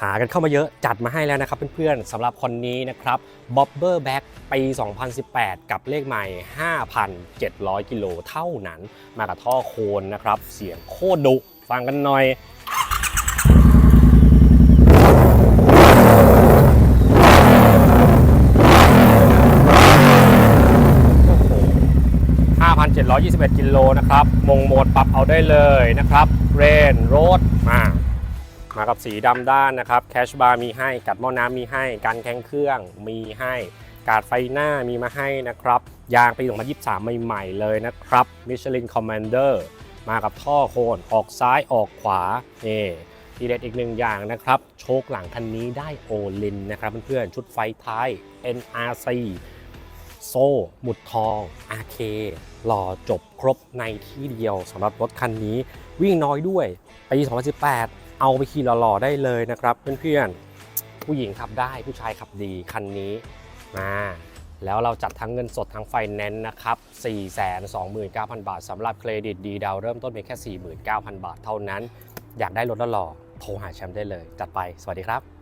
หากันเข้ามาเยอะจัดมาให้แล้วนะครับเพื่อนๆสำหรับคนนี้นะครับ b o b b e r Back ปี 2018 กับเลขใหม่ 5,700 กิโลเท่านั้น มากับท่อโคนนะครับ เสียงโคตรดุฟังกันหน่อย5,721 กิโลนะครับ มงโหมดปรับเอาได้เลยนะครับ เรนโรดมา มากับสีดำด้านนะครับแคชบาร์มีให้กัดหม้อน้ำมีให้การแข้งเครื่องมีให้กาดไฟหน้ามีมาให้นะครับยางปี 2023 ใหม่ๆเลยนะครับ Michelin Commander มากับท่อโคนออกซ้ายออกขวานี่ทีเด็ดอีกหนึ่งอย่างนะครับโชคหลังคันนี้ได้โอลินนะครับเพื่อนๆชุดไฟท้าย NRC โซ่ หมุดทอง RK หล่อจบครบในที่เดียวสำหรับรถคันนี้วิ่งน้อยด้วยปี 2018 เอาไปขี่หล่อๆได้เลยนะครับ เพื่อนๆ ผู้หญิงขับได้ผู้ชายขับดีคันนี้มาแล้วเราจัดทั้งเงินสดทั้งไฟแนนซ์นะครับ 429,000 บาทสำหรับเครดิตดีดาวเริ่มต้นเพียงแค่ 49,000 บาทเท่านั้น อยากได้รถหล่อโทรหาแชมป์ได้เลย จัดไป สวัสดีครับ